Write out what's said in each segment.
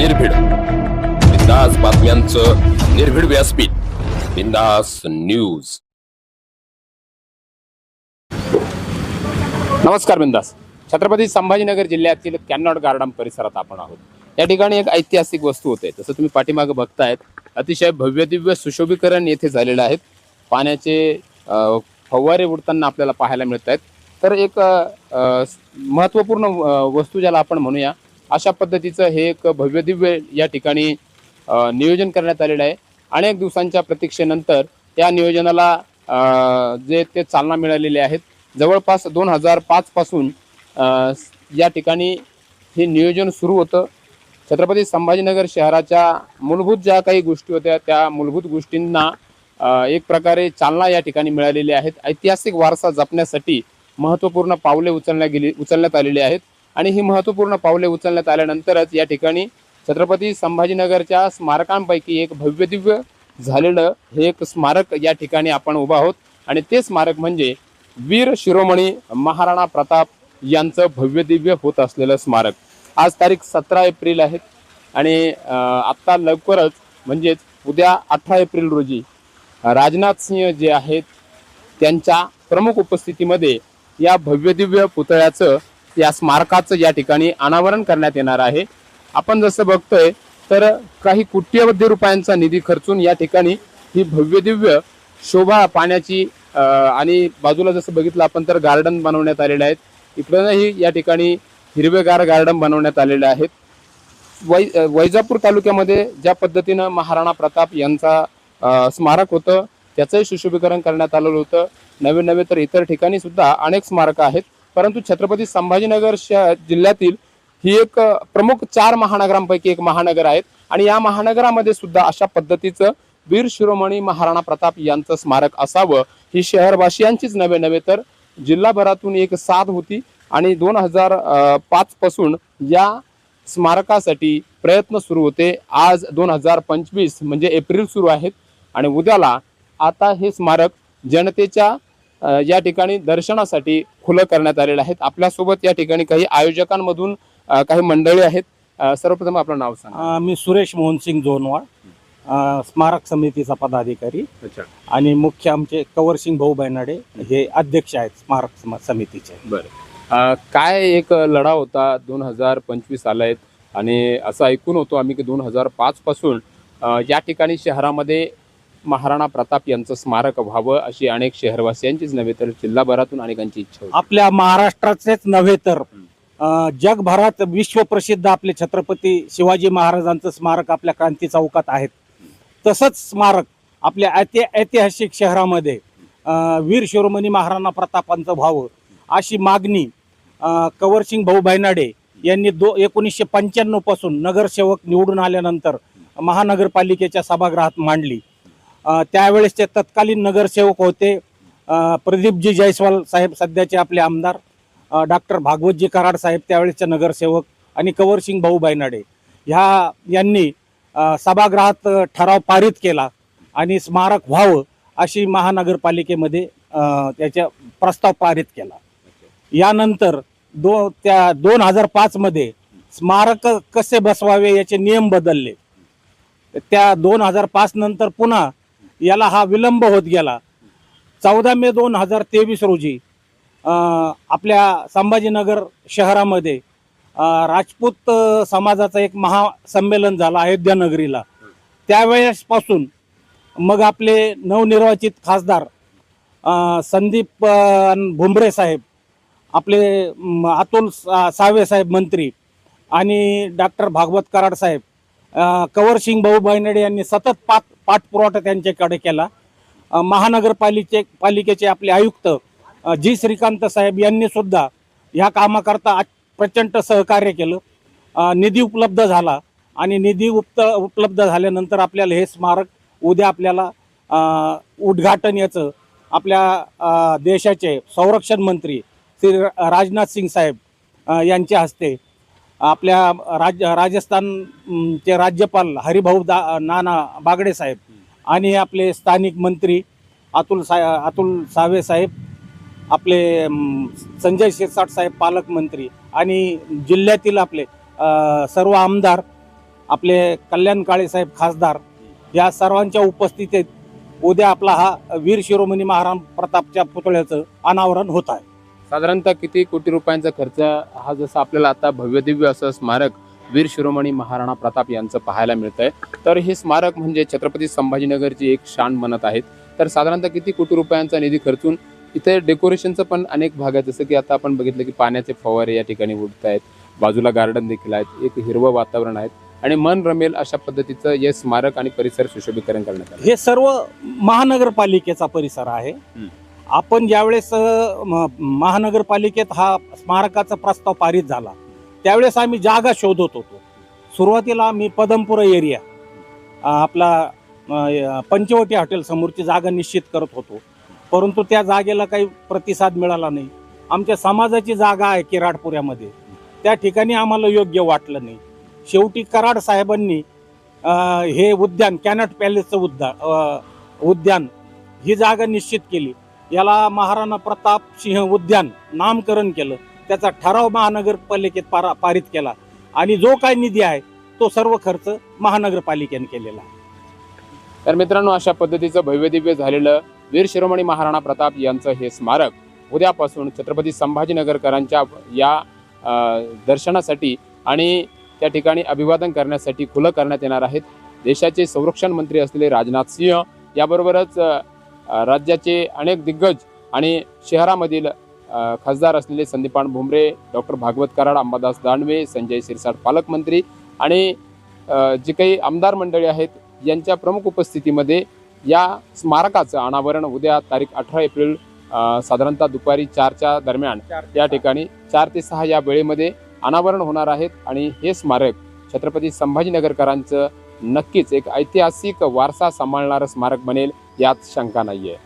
निर्भीड. बिंदास बातम्यांचं निर्भीड व्यासपीठ. बिंदास न्यूज. नमस्कार बिंदास. छत्रपती संभाजीनगर जिल्ह्यातील कॅनॉट गार्डन परिसरात आपण आहोत. या ठिकाणी एक ऐतिहासिक वस्तू होते. जसं तुम्ही पाठीमागे बघतायत अतिशय भव्य दिव्य सुशोभीकरण येथे झालेलं आहे. पाण्याचे फवारे उडताना आपल्याला पाहायला मिळत आहेत तर एक महत्त्वपूर्ण वस्तू ज्याला आपण म्हणूया अशा पद्धतीचं हे एक भव्य दिव्य या ठिकाणी नियोजन करण्यात आलेलं आहे. अनेक दिवसांच्या प्रतीक्षेनंतर त्या नियोजनाला जे ते चालना मिळालेली आहेत. जवळपास दोन हजार पाचपासून या ठिकाणी हे नियोजन सुरू होतं. छत्रपती संभाजीनगर शहराच्या मूलभूत ज्या काही गोष्टी होत्या त्या मूलभूत गोष्टींना एक प्रकारे चालना या ठिकाणी मिळालेली आहेत. ऐतिहासिक वारसा जपण्यासाठी महत्त्वपूर्ण पावले उचलण्या गेली उचलण्यात आलेली आहेत. आणि ही महत्त्वपूर्ण पावले उचलण्यात आल्यानंतरच या ठिकाणी छत्रपती संभाजीनगरच्या स्मारकांपैकी एक भव्यदिव्य झालेलं हे एक स्मारक या ठिकाणी आपण उभा आहोत. आणि ते स्मारक म्हणजे वीर शिरोमणी महाराणा प्रताप यांचं भव्यदिव्य होत असलेलं स्मारक. आज तारीख सतरा एप्रिल आहेत आणि आत्ता लवकरच म्हणजेच उद्या अठरा एप्रिल रोजी राजनाथ सिंह जे आहेत त्यांच्या प्रमुख उपस्थितीमध्ये या भव्यदिव्य पुतळ्याचं या स्मारकाचं या ठिकाणी अनावरण करण्यात येणार आहे. आपण जसं बघतोय तर काही कोट्यवधी रुपयांचा निधी खर्चून या ठिकाणी ही भव्य दिव्य शोभा पाण्याची आणि बाजूला जसं बघितलं आपण तर गार्डन बनवण्यात आलेले आहेत. इकडूनही या ठिकाणी हिरवेगार गार्डन बनवण्यात आलेले आहेत. वै वैजापूर तालुक्यामध्ये ज्या पद्धतीनं महाराणा प्रताप यांचा स्मारक होतं त्याचंही सुशोभीकरण करण्यात आलेलं होतं. नवे नवे तर इतर ठिकाणी सुद्धा अनेक स्मारकं आहेत. परंतु छत्रपती संभाजीनगर श- जिल्ह्यातील ही एक प्रमुख चार महानगरांपैकी एक महानगर आहेत. आणि या महानगरामध्ये सुद्धा अशा पद्धतीचं वीर शिरोमणी महाराणा प्रताप यांचं स्मारक असावं. ही शहरवासियांचीच नव्हे नव्हे तर जिल्हाभरातून एक साथ होती. आणि दोन हजार पाच पासून या स्मारकासाठी प्रयत्न सुरू होते. आज दोन हजार पंचवीस म्हणजे एप्रिल सुरू आहेत. आणि उद्याला आता हे स्मारक जनतेच्या या ठिकाणी दर्शनासाठी खुलं करण्यात आलेलं आहे आपल्यासोबत या ठिकाणी काही आयोजकांमधून काही मंडळी आहेत. सर्वप्रथम आपलं नाव सांगा. मी सुरेश मोहनसिंग जोनवाड अ, स्मारक समितीचा पदाधिकारी आणि मुख्य आमचे कवरसिंग भाऊ बैनाडे हे अध्यक्ष आहेत स्मारक सम- समितीचे. बरं. काय एक लढा होता दोन हजार पंचवीस आलायत आणि असं ऐकून होतो आम्ही की दोन हजार पाच पासून या ठिकाणी शहरामध्ये महाराणा प्रताप यांचं स्मारक व्हावं अशी अनेक शहरवासियांचीच नव्हे तर जिल्हाभरातून अनेकांची इच्छा होती. आपल्या महाराष्ट्राचेच नव्हे तर अ, जगभरात विश्वप्रसिद्ध आपले छत्रपती शिवाजी महाराजांचं स्मारक आपल्या क्रांती चौकात आहेत. तसंच स्मारक आपल्या ऐति ऐतिहासिक शहरामध्ये अ, वीर शिरोमणी महाराणा प्रतापांचं व्हावं अशी मागणी अ, कवरसिंग भाऊ बैनाडे यांनी दो एकोणीसशे पंच्याण्णवपासून नगरसेवक निवडून आल्यानंतर महानगरपालिकेच्या सभागृहात मांडली. त्यावेळेसचे तत्कालीन नगरसेवक होते प्रदीपजी जयस्वाल साहेब सध्याचे आपले आमदार डॉक्टर भागवतजी कराड साहेब त्यावेळेसचे नगरसेवक आणि कवरसिंग भाऊ बायनाडे. ह्या यांनी सभागृहात ठराव पारित केला आणि स्मारक व्हावं अशी महानगरपालिकेमध्ये त्याच्या प्रस्ताव पारित केला. यानंतर दो त्या दोन हजार पाचमध्ये स्मारक कसे बसवावे याचे नियम बदलले. त्या दोन हजार पाच नंतर पुन्हा याला हा विलंब होत गेला. चौदा मे दोन हजार तेवीस रोजी आपल्या संभाजीनगर शहरामध्ये राजपूत समाजाचं एक महासंमेलन झालं अयोध्या नगरीला. त्यावेळेसपासून मग आपले नवनिर्वाचित खासदार संदीप भुमरे साहेब आपले अतुल सा- सावे साहेब मंत्री आणि डॉक्टर भागवत कराड साहेब कवरसिंग भाऊ बैनडे यांनी सतत पाच पाठपुरवठा त्यांच्याकडे केला. महानगरपालिके पालिकेचे आपले आयुक्त जी. श्रीकांत साहेब यांनी सुद्धा ह्या कामाकरता आ- प्रचंड सहकार्य केलं. निधी उपलब्ध झाला आणि निधी उप्त उपलब्ध झाल्यानंतर आपल्याला हे स्मारक उद्या आपल्याला उद्घाटन याचं आपल्या देशाचे संरक्षण मंत्री श्री राजनाथ सिंग साहेब यांच्या हस्ते आपल्या राज राजस्थानचे राज्यपाल हरिभाऊ दा नाना बागडे साहेब आणि आपले स्थानिक मंत्री अतुल सा अतुल सावे साहेब आपले संजय शिरसाट साहेब पालकमंत्री आणि जिल्ह्यातील आपले सर्व आमदार आपले कल्याण काळे साहेब खासदार या सर्वांच्या उपस्थितीत उद्या आपला हा वीर शिरोमणी महाराण प्रतापच्या पुतळ्याचं अनावरण होत आहे. साधारणतः किती कोटी रुपयांचा खर्च हा जसं आपल्याला आता भव्य दिव्य असं स्मारक वीर शिरोमणी महाराणा प्रताप यांचं पाहायला मिळत आहे तर हे स्मारक म्हणजे छत्रपती संभाजीनगरची एक शान बनत आहेत. तर साधारणतः किती कोटी रुपयांचा निधी खर्चून इथे डेकोरेशनचं पण अनेक भाग आहे जसं की आता आपण बघितलं की पाण्याचे फवारे या ठिकाणी उडत आहेत बाजूला गार्डन देखील आहेत. एक हिरवं वातावरण आहे. आणि मन रमेल अशा पद्धतीचं हे स्मारक आणि परिसर सुशोभीकरण करण्यात आलं. हे सर्व महानगरपालिकेचा परिसर आहे. आपण ज्यावेळेस म- महानगरपालिकेत हा स्मारकाचा प्रस्ताव पारित झाला त्यावेळेस आम्ही जागा शोधत होतो. सुरुवातीला आम्ही पदमपुरा एरिया आपला पंचवटी हॉटेल समोरची जागा निश्चित करत होतो. परंतु त्या जागेला काही प्रतिसाद मिळाला नाही. आमच्या समाजाची जागा आहे किराडपुऱ्यामध्ये. त्या ठिकाणी आम्हाला योग्य वाटलं नाही. शेवटी कराड साहेबांनी हे उद्यान कॅनट पॅलेसचं उद्या उद्यान ही जागा निश्चित केली. याला महाराणा प्रताप सिंह उद्यान नामकरण केलं. त्याचा ठराव महानगरपालिकेत पारा पारित केला. आणि जो काय निधी आहे तो सर्व खर्च महानगरपालिकेने केलेला आहे. तर मित्रांनो अशा पद्धतीचं भव्यदिव्य झालेलं वीर शिरोमणी महाराणा प्रताप यांचं हे स्मारक उद्यापासून छत्रपती संभाजीनगरकरांच्या या दर्शनासाठी आणि त्या ठिकाणी अभिवादन करण्यासाठी खुलं करण्यात येणार आहेत. देशाचे संरक्षण मंत्री असलेले राजनाथ सिंह याबरोबरच राज्याचे अनेक दिग्गज आणि शहरामधील खासदार असलेले संदीपान भुमरे डॉक्टर भागवत कराड अंबादास दानवे संजय सिरसाट पालकमंत्री आणि जे काही आमदार मंडळी आहेत यांच्या प्रमुख उपस्थितीमध्ये या स्मारकाचं अनावरण उद्या तारीख अठरा एप्रिल साधारणतः दुपारी चारच्या दरम्यान या ठिकाणी चार ते सहा या वेळेमध्ये अनावरण होणार आहेत आणि हे स्मारक छत्रपती संभाजीनगरकरांचं नक्कीच एक ऐतिहासिक वारसा सांभाळणारं स्मारक बनेल. यात शंका नाहीये.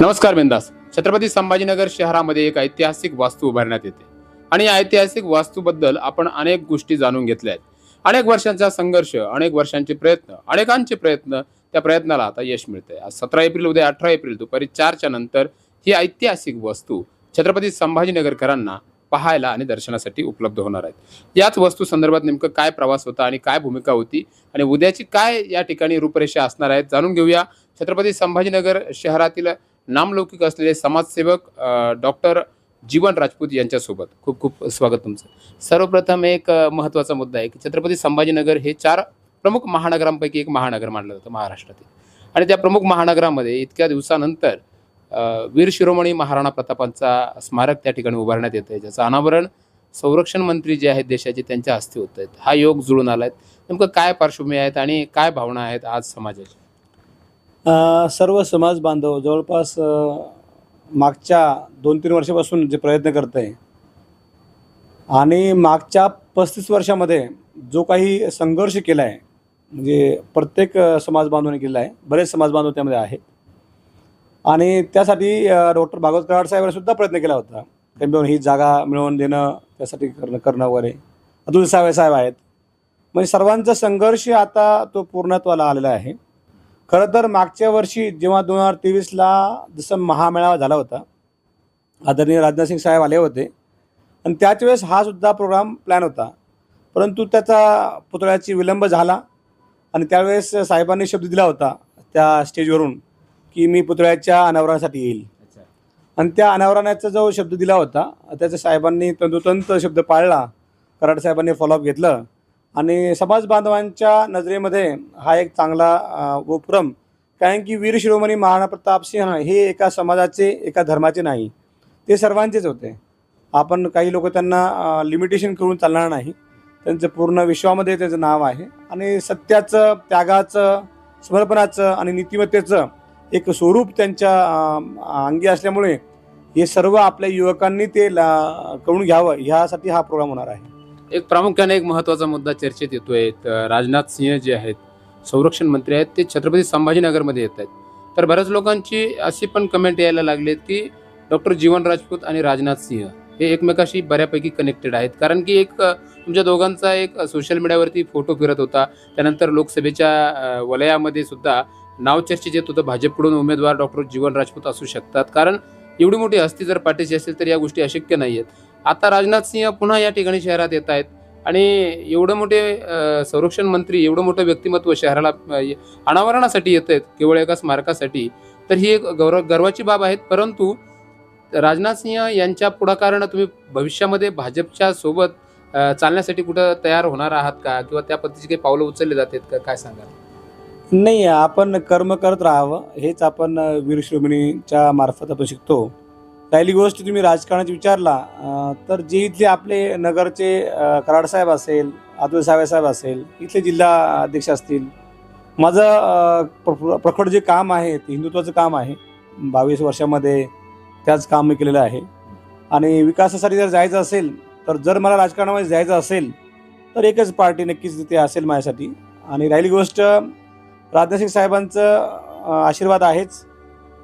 नमस्कार बिंदास. छत्रपती संभाजीनगर शहरामध्ये एक ऐतिहासिक वास्तू उभारण्यात येते. आणि या ऐतिहासिक वास्तूबद्दल आपण अनेक गोष्टी जाणून घेतल्या आहेत अनेक वर्षांचा संघर्ष अनेक वर्षांचे प्रयत्न अनेकांचे प्रयत्न त्या प्रयत्नाला आता यश मिळतंय. आज सतरा एप्रिल उद्या अठरा एप्रिल दुपारी चारच्या नंतर ही ऐतिहासिक वस्तू छत्रपती संभाजीनगरकरांना पाहायला आणि दर्शनासाठी उपलब्ध होणार आहेत. याच वस्तू संदर्भात नेमकं काय प्रवास होता आणि काय भूमिका होती आणि उद्याची काय या ठिकाणी रूपरेषा असणार आहेत जाणून घेऊया. छत्रपती संभाजीनगर शहरातील नामलौकिक असलेले समाजसेवक डॉक्टर जीवन राजपूत यांच्यासोबत खूप खूप स्वागत तुमचं. सर्वप्रथम एक महत्त्वाचा मुद्दा आहे की छत्रपती संभाजीनगर हे चार प्रमुख महानगरांपैकी एक महानगर मानलं जातं महाराष्ट्रातील. आणि त्या प्रमुख महानगरामध्ये इतक्या दिवसानंतर वीर शिरोमणी महाराणा प्रतापांचा स्मारक त्या ठिकाणी उभारण्यात येतं आहे ज्याचं अनावरण संरक्षण मंत्री जे आहेत देशाचे त्यांच्या हस्ते होत आहेत हा योग जुळून आला आहे नेमकं काय पार्श्वभूमी आहेत आणि काय भावना आहेत आज समाजाची? सर्व समाज बांधव जवळपास मागच्या दोन तीन वर्षापासून जे प्रयत्न करत आहे आणि मागच्या पस्तीस वर्षामध्ये जो काही संघर्ष केला आहे म्हणजे प्रत्येक समाज बांधवाने केला आहे बरेच समाज बांधव त्यामध्ये आहेत. आणि त्यासाठी डॉक्टर भागवत कराड साहेबांनी सुद्धा प्रयत्न केला होता. त्यांनी ही जागा मिळवून देणं त्यासाठी करणं करणं वगैरे. अतुल सावे साहेब आहेत. म्हणजे सर्वांचा संघर्ष आता तो पूर्णत्वाला आलेला आहे. खरं तर मागच्या वर्षी जेव्हा दोन हजार तेवीसला जसं महामेळावा झाला होता आदरणीय राजनाथ सिंग साहेब आले होते. आणि त्याच वेळेस हा सुद्धा प्रोग्राम प्लॅन होता. परंतु त्याचा पुतळ्याची विलंब झाला. आणि त्यावेळेस साहेबांनी शब्द दिला होता त्या स्टेजवरून. की मी पुतळ्याच्या अनावरणासाठी येईल. आणि त्या अनावरणाचा जो शब्द दिला होता त्याच्या साहेबांनी तंतोतंत शब्द पाळला कराड साहेबांनी फॉलोअप घेतलं. आणि समाज बांधवांच्या नजरेमध्ये हा एक चांगला उपक्रम कारण की वीर शिरोमणी महाराणा प्रताप सिंह हे एका समाजाचे एका धर्माचे नाही. ते सर्वांचेच होते. आपण काही लोक त्यांना लिमिटेशन करून चालणार नाही. त्यांचं पूर्ण विश्वामध्ये त्याचं नाव आहे. आणि सत्याचं त्यागाचं समर्पणाचं आणि नीतिमत्तेचं एक स्वरूप त्यांच्या अंगी असल्यामुळे हे सर्व आपल्या युवकांनी ते ला- घ्यावं ह्यासाठी हा प्रोग्राम होणार आहे. एक प्रामुख्याने एक महत्त्वाचा मुद्दा चर्चेत येतोय. राजनाथ सिंह जे आहेत संरक्षण मंत्री आहेत ते छत्रपती संभाजीनगरमध्ये येत आहेत. तर बऱ्याच लोकांची अशी पण कमेंट यायला लागलेत की डॉक्टर जीवन राजपूत आणि राजनाथ सिंह हे एकमेकाशी बऱ्यापैकी कनेक्टेड आहेत. कारण की एक तुमच्या दोघांचा एक सोशल मीडियावरती फोटो फिरत होता. त्यानंतर लोकसभेच्या वलयामध्ये सुद्धा नाव चर्चेत येत होतं. भाजपकडून उमेदवार डॉक्टर जीवन राजपूत असू शकतात. कारण एवढी मोठी हस्ती जर पाठीशी असेल तर या गोष्टी अशक्य नाही आहेत आता राजनाथ सिंह पुन्हा या ठिकाणी शहरात येत आहेत. आणि एवढं मोठे संरक्षण मंत्री एवढं मोठं व्यक्तिमत्व शहराला अनावरणासाठी येत आहेत केवळ एका स्मारकासाठी तर ही एक गौरव गर्वाची बाब आहे परंतु राजनाथ सिंह यांच्या पुढाकारानं तुम्ही भविष्यामध्ये भाजपच्या सोबत चालण्यासाठी कुठं तयार होणार आहात का? किंवा त्या पद्धतीची काही पावलं उचलले जातात का? काय सांगाल? नाही आपण कर्म करत राहावं हेच आपण अ, वीर शिरोमणीच्या मार्फत आपण शिकतो. पहिली गोष्ट तुम्ही राजकारणाची विचारला तर जे इथले आपले नगरचे कराडसाहेब असेल आदुल साहेब असेल इथले जिल्हा अध्यक्ष असतील माझं प्र- प्रखड जे काम आहे ते हिंदुत्वाचं काम आहे. बावीस वर्षामध्ये त्याच काम मी केलेलं आहे. आणि विकासासाठी जर जायचं असेल तर जर मला राजकारणामध्ये जायचं असेल तर एकच पार्टी नक्कीच तिथे असेल माझ्यासाठी. आणि राहिली गोष्ट राजनाथ साहेबांचं आशीर्वाद आहेच.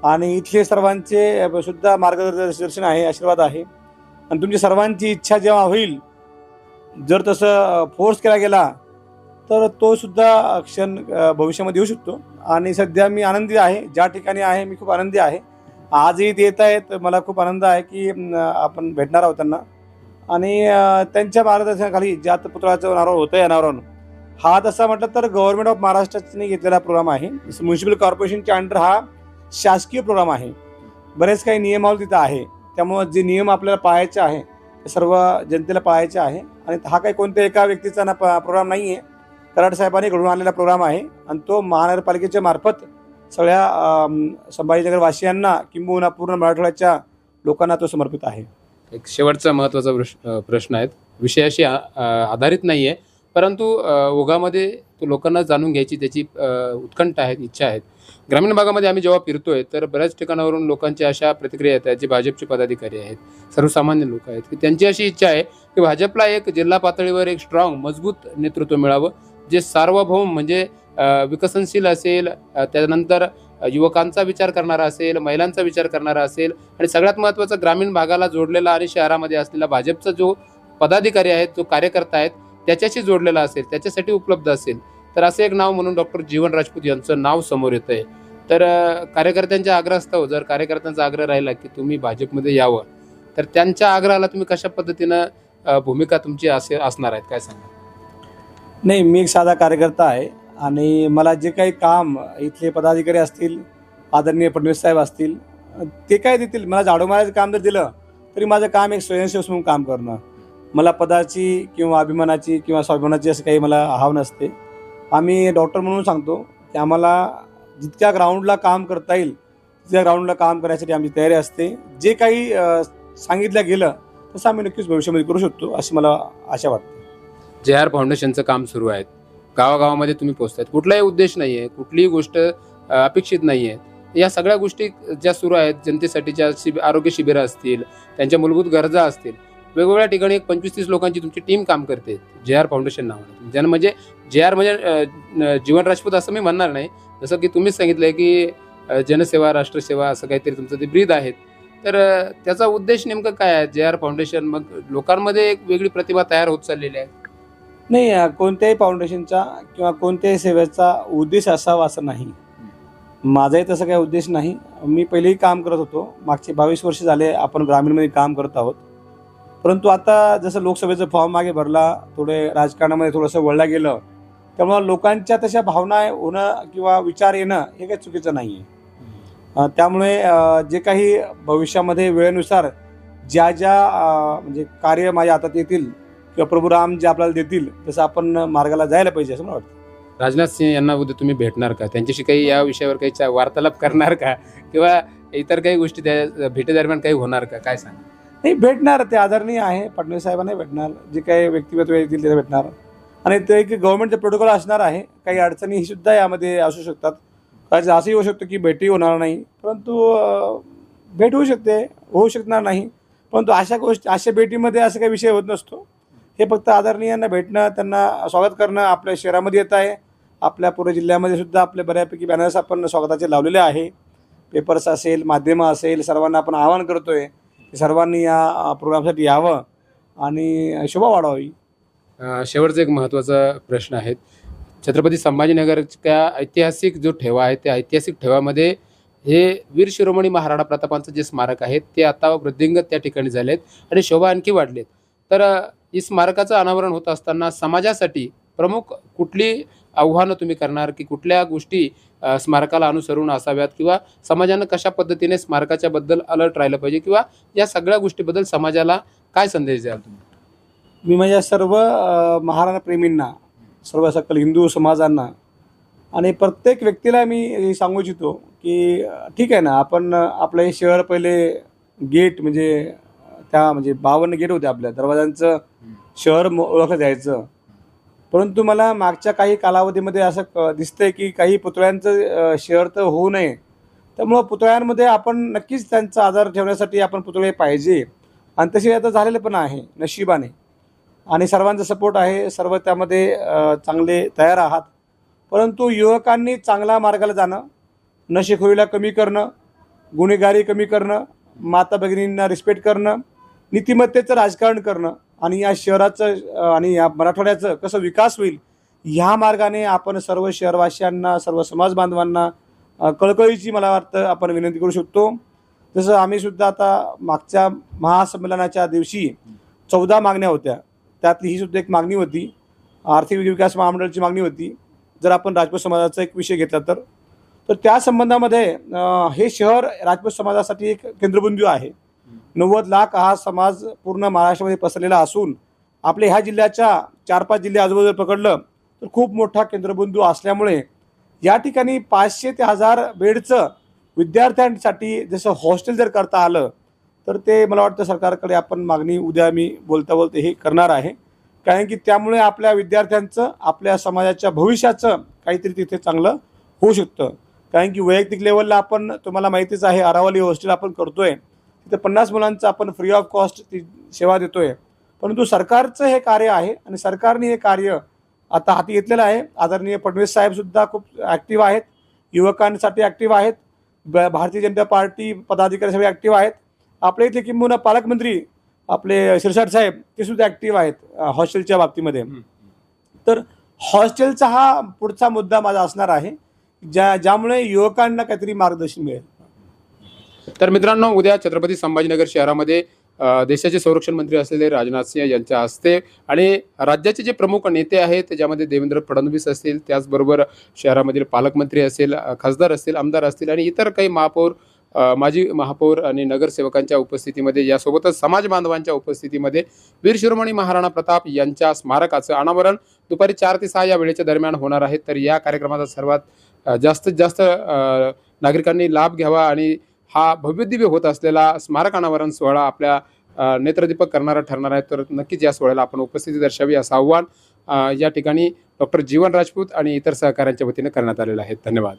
आणि इथले सर्वांचे सुद्धा मार्गदर्शन आहे आशीर्वाद आहे. आणि तुमची सर्वांची इच्छा जेव्हा होईल जर तसं फोर्स केला गेला तर तो सुद्धा क्षण भविष्यामध्ये येऊ शकतो. आणि सध्या मी आनंदी आहे ज्या ठिकाणी आहे मी खूप आनंदी आहे. आजही ते येत आहेत मला खूप आनंद आहे की आपण भेटणार आहोत त्यांना. आणि त्यांच्या मार्गदर्शनाखाली ज्या पुतळाचं नारळ होतं आहे अनावरण हा तसा म्हटलं तर गव्हर्नमेंट ऑफ महाराष्ट्राने घेतलेला प्रोग्राम आहे. म्युन्सिपल कॉर्पोरेशनच्या अंडर हा शासकीय प्रोग्राम आहे. बरेच काही नियमावली तिथं आहे. त्यामुळं जे नियम आपल्याला पाळायचे आहे ते सर्व जनतेला पाळायचे आहे. आणि हा काही कोणत्या एका व्यक्तीचा ना प्रोग्राम नाही आहे कराड साहेबांनी घडून आणलेला प्रोग्राम आहे. आणि तो महानगरपालिकेच्या मार्फत सगळ्या संभाजीनगरवासियांना संभाजीनगर वासियांना किंबहुना पूर्ण मराठवाड्याच्या लोकांना तो समर्पित आहे. एक शेवटचा महत्त्वाचा प्रश्न प्रश्न आहे. विषयाशी आ- आधारित नाही आहे परंतु ओघामध्ये तो लोकांना जाणून घ्यायची त्याची उत्कंठ आहेत इच्छा आहेत. ग्रामीण भागामध्ये आम्ही जेव्हा फिरतोय तर बऱ्याच ठिकाणावरून लोकांच्या अशा प्रतिक्रिया येतात जे भाजपचे पदाधिकारी आहेत सर्वसामान्य लोक आहेत की त्यांची अशी इच्छा आहे की भाजपला एक जिल्हा पातळीवर एक स्ट्रॉंग मजबूत नेतृत्व मिळावं जे सार्वभौम म्हणजे विकसनशील असेल त्यानंतर युवकांचा विचार करणारा असेल महिलांचा विचार करणारा असेल आणि सगळ्यात महत्त्वाचं ग्रामीण भागाला जोडलेला आणि शहरामध्ये असलेला भाजपचा जो पदाधिकारी आहेत जो कार्यकर्ता आहेत त्याच्याशी जोडलेला असेल त्याच्यासाठी उपलब्ध असेल तर असं एक नाव म्हणून डॉक्टर जीवन राजपूत यांचं नाव समोर येतं आहे तर कार्यकर्त्यांच्या आग्रहास्तव जर कार्यकर्त्यांचा आग्रह राहिला की तुम्ही भाजपमध्ये यावं तर त्यांच्या आग्रहाला तुम्ही कशा पद्धतीनं भूमिका तुमची असे असणार आहेत? काय सांगा नाही मी एक साधा कार्यकर्ता आहे आणि मला जे काही काम इथले पदाधिकारी असतील आदरणीय फडणवीस साहेब असतील ते काय देतील? मला झाडू मारायचं काम जर दिलं तरी माझं काम एक स्वयंसेवक म्हणून काम करणं. मला पदाची किंवा अभिमानाची किंवा स्वाभिमानाची असं काही मला हाव नसते. आम्ही डॉक्टर म्हणून सांगतो की आम्हाला जितक्या ग्राउंडला काम करता येईल तितक्या ग्राउंडला काम करण्यासाठी आमची तयारी असते. जे काही सांगितलं गेलं तसं आम्ही नक्कीच भविष्यामध्ये करू शकतो अशी मला आशा वाटते. जे आर फाउंडेशनचं काम सुरू आहे. गावागावामध्ये तुम्ही पोहोचतायत. कुठलाही उद्देश नाही आहे कुठलीही गोष्ट अपेक्षित नाही आहे. या सगळ्या गोष्टी ज्या सुरू आहेत जनतेसाठी ज्या शिब आरोग्य शिबिरं असतील त्यांच्या मूलभूत गरजा असतील वेगवेगळ्या ठिकाणी एक पंचवीस तीस लोकांची तुमची टीम काम करते. जे आर फाउंडेशन नावाने. ज्यांना म्हणजे जे आर म्हणजे जीवन राजपूत असं मी म्हणणार नाही. जसं की तुम्हीच सांगितलंय की जनसेवा राष्ट्रसेवा असं काहीतरी तुमचं ते ब्रीद आहेत. तर त्याचा उद्देश नेमकं काय आहे? जे आर फाउंडेशन मग लोकांमध्ये एक वेगळी प्रतिभा तयार होत चाललेली आहे. नाही कोणत्याही फाउंडेशनचा किंवा कोणत्याही सेवेचा उद्देश असावा असं नाही. माझाही तसा काही उद्देश नाही. मी पहिलेही काम करत होतो. मागचे बावीस वर्ष झाले आपण ग्रामीणमध्ये काम करत आहोत. परंतु आता जसं लोकसभेचं फॉर्म मागे भरला थोडे राजकारणामध्ये थोडंसं वळलं गेलं त्यामुळं लोकांच्या तशा भावना होणं किंवा विचार येणं हे काही चुकीचं नाही आहे त्यामुळे जे काही भविष्यामध्ये वेळेनुसार ज्या ज्या म्हणजे कार्य माझ्या हातात येतील किंवा प्रभू राम जे आपल्याला देतील तसं आपण मार्गाला जायला पाहिजे असं मला वाटतं. राजनाथ सिंह यांना उद्या तुम्ही भेटणार का? त्यांच्याशी काही या विषयावर काही वार्तालाप करणार का? किंवा इतर काही गोष्टी त्या भेटीदरम्यान काही होणार का? काय सांग? नाही भेटणार ते आदरणीय आहे फडणवीस साहेबांना भेटणार जे काही व्यक्तिगत येतील ते भेटणार. आणि ते एक गव्हर्नमेंटचं प्रोटोकॉल असणार आहे काही अडचणी सुद्धा यामध्ये असू शकतात. कदाचित असंही होऊ शकतं की भेटही होणार नाही परंतु भेट होऊ शकते होऊ शकणार नाही. परंतु अशा गोष्टी अशा भेटीमध्ये असं काही विषय होत नसतो. हे फक्त आदरणीयांना भेटणं त्यांना स्वागत करणं आपल्या शहरामध्ये येत आहे. आपल्या पूर्ण जिल्ह्यामध्ये सुद्धा आपले बऱ्यापैकी बॅनर्स आपण स्वागताचे लावलेले आहे. पेपर्स असेल माध्यमं असेल सर्वांना आपण आवाहन करतो आहे सर्वांनी या प्रोग्रामसाठी यावं आणि शोभा वाढवावी शेवटचा एक महत्त्वाचा प्रश्न आहे छत्रपती संभाजीनगरच्या ऐतिहासिक जो ठेवा आहे त्या ऐतिहासिक ठेवामध्ये हे वीर शिरोमणी महाराणा प्रतापांचं जे स्मारक आहे ते आता वृद्धिंगत त्या ठिकाणी झाले आहेत आणि शोभा आणखी वाढलेत. तर ही स्मारकाचं अनावरण होत असताना समाजासाठी प्रमुख कुठली आव्हानं तुम्ही करणार की कुठल्या गोष्टी स्मारकाला अनुसरून असाव्यात किंवा समाजानं कशा पद्धतीने स्मारकाच्या बद्दल अलर्ट राहिलं पाहिजे किंवा या सगळ्या गोष्टीबद्दल समाजाला काय संदेश द्याल तुम्ही? मी माझ्या सर्व महाराणा प्रेमींना सर्व सकल हिंदू समाजांना आणि प्रत्येक व्यक्तीला मी सांगू इच्छितो की ठीक आहे ना आपण आपलं हे शहर पहिले गेट म्हणजे त्या म्हणजे बावन्न गेट होते आपल्या दरवाजांचं शहर ओळखलं जायचं. परंतु मला मागच्या काही कालावधीमध्ये असं क- दिसतंय की काही पुतळ्यांचं शेअर तर होऊ नये. त्यामुळं पुतळ्यांमध्ये आपण नक्कीच त्यांचा आधार ठेवण्यासाठी आपण पुतळे पाहिजे. आणि तसे आता झालेले पण आहे नशिबाने. आणि सर्वांचा सपोर्ट आहे सर्व त्यामध्ये चांगले तयार आहात. परंतु युवकांनी चांगल्या मार्गाला जाणं नशेखोरीला कमी करणं गुन्हेगारी कमी करणं माता भगिनींना रिस्पेक्ट करणं नीतिमत्तेचं राजकारण करणं आणि या शहराचं आणि या मराठवाड्याचं कसं विकास होईल ह्या मार्गाने आपण सर्व शहरवासियांना सर्व समाज बांधवांना कळकळीची मला वाटतं आपण विनंती करू शकतो. जसं आम्ही सुद्धा आता मागच्या महासंमेलनाच्या दिवशी चौदा मागण्या होत्या. त्यातली ही सुद्धा एक मागणी होती. आर्थिक विकास महामंडळाची मागणी होती. जर आपण राजपूत समाजाचा एक विषय घेतला तर. तर त्या संबंधामध्ये हे शहर राजपूत समाजासाठी एक केंद्रबिंदू आहे. नव्वद लाख हा समाज पूर्ण महाराष्ट्रामध्ये पसरलेला असून आपल्या ह्या जिल्ह्याच्या चार पाच जिल्हे आजूबाजूला पकडलं तर खूप मोठा केंद्रबिंदू असल्यामुळे या ठिकाणी पाचशे ते हजार बेडचं विद्यार्थ्यांसाठी जसं हॉस्टेल जर करता आलं तर ते मला वाटतं सरकारकडे आपण मागणी उद्या मी बोलता बोलते हे करणार आहे. कारण की त्यामुळे आपल्या विद्यार्थ्यांचं आपल्या समाजाच्या भविष्याचं काहीतरी तिथे चांगलं होऊ शकतं. कारण की वैयक्तिक लेवलला आपण तुम्हाला माहितीच आहे अरावली हॉस्टेल आपण करतोय. तिथे पन्नास मुलांचं आपण फ्री ऑफ कॉस्ट ती सेवा देतोय. परंतु सरकारचं हे कार्य आहे आणि सरकारने हे कार्य आता हाती घेतलेलं आहे. आदरणीय फडणवीस साहेब सुद्धा खूप ॲक्टिव्ह आहेत. युवकांसाठी ॲक्टिव्ह आहेत. ब- भारतीय जनता पार्टी पदाधिकारी सगळे ॲक्टिव्ह आहेत. आपल्या इथले किंबहुना पालकमंत्री आपले शिरसाट साहेब ते सुद्धा ॲक्टिव्ह आहेत हॉस्टेलच्या बाबतीमध्ये. तर हॉस्टेलचा हा पुढचा मुद्दा माझा असणार आहे ज्या ज्यामुळे युवकांना काहीतरी मार्गदर्शन मिळेल. तर मित्रांनो उद्या छत्रपती संभाजीनगर शहरामध्ये देशाचे संरक्षण मंत्री असलेले राजनाथ सिंह यांच्या हस्ते आणि राज्याचे जे प्रमुख नेते आहेत त्याच्यामध्ये देवेंद्र फडणवीस असतील त्याचबरोबर शहरामधील पालकमंत्री असेल खासदार असतील आमदार असतील आणि इतर काही महापौर माजी महापौर आणि नगरसेवकांच्या उपस्थितीमध्ये यासोबतच समाज बांधवांच्या उपस्थितीमध्ये वीर शिरोमणी महाराणा प्रताप यांच्या स्मारकाचं अनावरण दुपारी चार ते सहा या वेळेच्या दरम्यान होणार आहे. तर या कार्यक्रमाचा सर्वात जास्तीत जास्त नागरिकांनी लाभ घ्यावा आणि हा भव्यदिव्य होत असलेला स्मारक अनावरण सोहळा आपल्या नेत्रदीपक करणारा ठरणार आहे. तर नक्कीच या सोहळ्याला आपण उपस्थिती दर्शावी असं आव्हान या ठिकाणी डॉक्टर जीवन राजपूत आणि इतर सहकाऱ्यांच्या वतीने करण्यात आलेलं आहे. धन्यवाद.